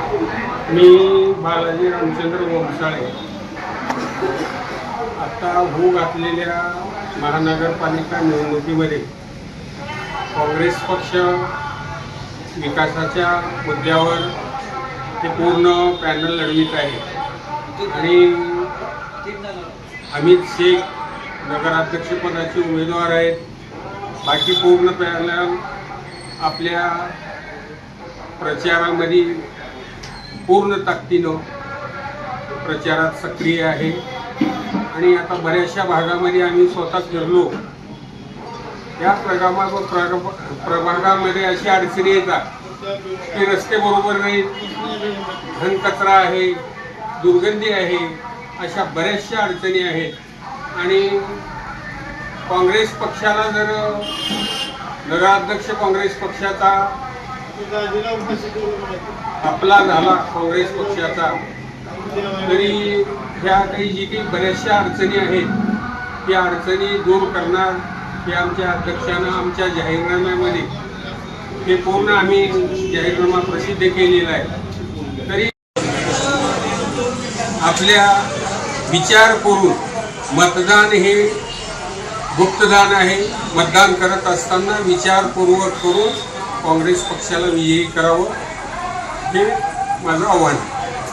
मी बालाजी रामचंद्र गोमसाळे आता होऊ घातलेल्या महानगरपालिका निवडणुकीमध्ये काँग्रेस पक्ष विकासाच्या मुद्द्यावर ते पूर्ण पॅनल लढवित आहे. आणि अमित शेख नगराध्यक्षपदाचे उमेदवार आहेत. बाकी पूर्ण पॅनल आपल्या प्रचारामध्ये पूर्ण ताकदीनं प्रचारात सक्रिय आहे. आणि आता बऱ्याचशा भागामध्ये आम्ही स्वतः फिरलो. या प्रगामा प्रभागामध्ये अशी अडचणी येतात की रस्ते बरोबर नाहीत घनकचरा आहे दुर्गंधी आहे अशा बऱ्याचशा अडचणी आहेत. आणि काँग्रेस पक्षाला जर नगराध्यक्ष काँग्रेस पक्षाचा आपला झाला काँग्रेस पक्षाचा. तरी ह्या काही जी काही बऱ्याचशा अडचणी आहेत त्या अडचणी दूर करणार हे आमच्या अध्यक्षानं आमच्या जाहीरनाम्यामध्ये हे पूर्ण आम्ही जाहीरनामा प्रसिद्ध केलेला आहे. तरी आपल्या विचार करून मतदान हे गुप्तदान आहे. मतदान करत असताना विचारपूर्वक करून काँग्रेस पक्षाला विजयी करावं हे माझं आव्हान आहे.